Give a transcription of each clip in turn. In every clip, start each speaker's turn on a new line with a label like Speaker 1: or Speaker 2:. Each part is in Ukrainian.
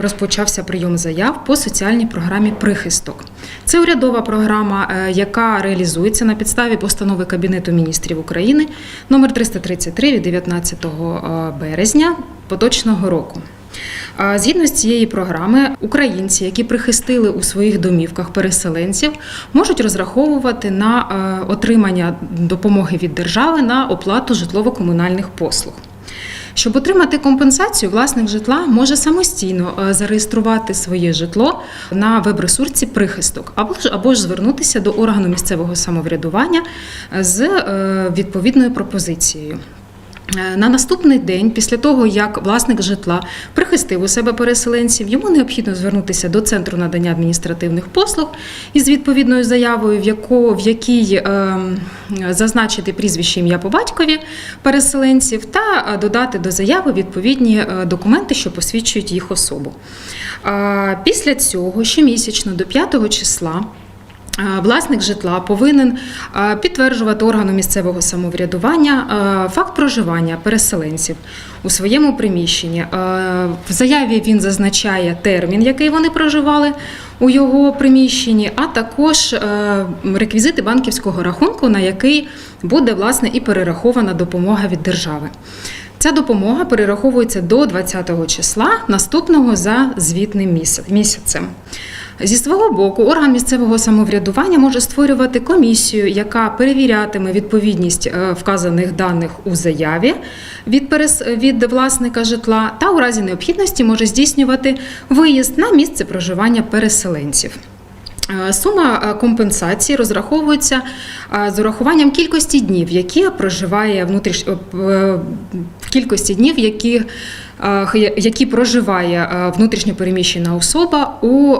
Speaker 1: розпочався прийом заяв по соціальній програмі Прихисток. Це урядова програма, е, яка реалізується на підставі постанови Кабінету міністрів України номер 333 від 19 березня поточного року. Згідно з цієї програми, українці, які прихистили у своїх домівках переселенців, можуть розраховувати на е, отримання допомоги від держави на оплату житлово-комунальних послуг. Щоб отримати компенсацію, власник житла може самостійно е, зареєструвати своє житло на веб-ресурсі прихисток або ж або ж звернутися до органу місцевого самоврядування з е, відповідною пропозицією. Е, На наступний день, після того як власник житла прихистив у себе переселенців, йому необхідно звернутися до центру надання адміністративних послуг із відповідною заявою, в яку в якій е, зазначити прізвище ім'я по батькові переселенців, та е, додати до заяви відповідні е, документи, що посвідчують їх особу. Після цього щомісячно до 5 числа. Власник житла повинен підтверджувати органу місцевого самоврядування факт проживання переселенців у своєму приміщенні. В заяві він зазначає термін, який вони проживали у його приміщенні, а також реквізити банківського рахунку, на який буде власне і перерахована допомога від держави. Ця допомога перераховується до 20 числа наступного за звітним місяцем. Зі свого боку, орган місцевого самоврядування може створювати комісію, яка перевірятиме відповідність е, вказаних даних у заяві від, перес... від власника житла, та у разі необхідності може здійснювати виїзд на місце проживання переселенців. Е, Сума е, компенсації розраховується е, з урахуванням кількості днів, які проживає внутріш... кількості днів, які, які проживає внутрішньопереміщена особа у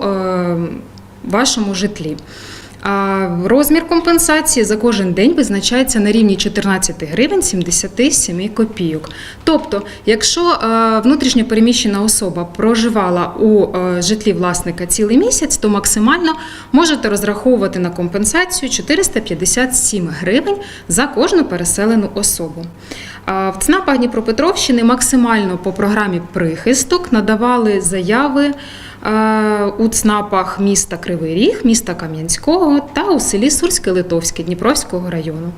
Speaker 1: вашому житлі. А розмір компенсації за кожен день визначається на рівні 14 гривень 77 копійок. Тобто, якщо е, внутрішньо переміщена особа проживала у е, житлі власника цілий місяць, то максимально можете розраховувати на компенсацію 457 гривень за кожну переселену особу. В ЦНАПах Дніпропетровщини максимально по програмі прихисток надавали заяви е, у ЦНАПах міста Кривий Ріг, міста Кам'янського та у селі Сурське Литовське Дніпровського району.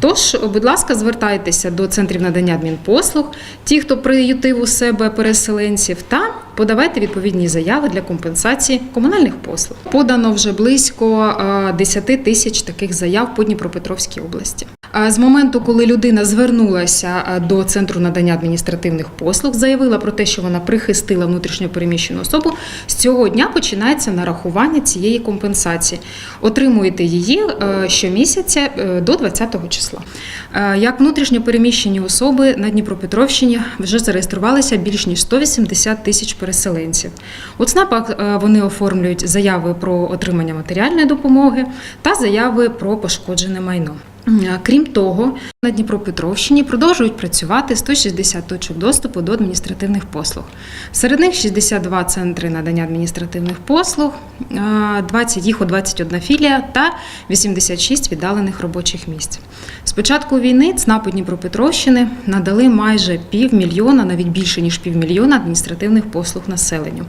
Speaker 1: Тож, будь ласка, звертайтеся до центрів надання адмінпослуг, ті, хто приютив у себе переселенців, та подавайте відповідні заяви для компенсації комунальних послуг. Подано вже близько е, 10 тисяч таких заяв по Дніпропетровській області. З моменту, коли людина звернулася до центру надання адміністративних послуг, заявила про те, що вона прихистила внутрішньо переміщену особу, з цього дня починається нарахування цієї компенсації. Отримуєте її е, щомісяця е, до 20 числа. Е, Як внутрішньо переміщені особи на Дніпропетровщині вже зареєструвалися більш ніж 180 тисяч переселенців. У ЦНАПах вони оформлюють заяви про отримання матеріальної допомоги та заяви про пошкоджене майно. Крім того, на Дніпропетровщині продовжують працювати 160 точок доступу до адміністративних послуг. Серед них 62 центри надання адміністративних послуг, е, 20 їх у 21 філія та 86 віддалених робочих місць. З початку війни ЦНАПи Дніпропетровщини надали майже півмільйона, навіть більше ніж півмільйона адміністративних послуг населенню.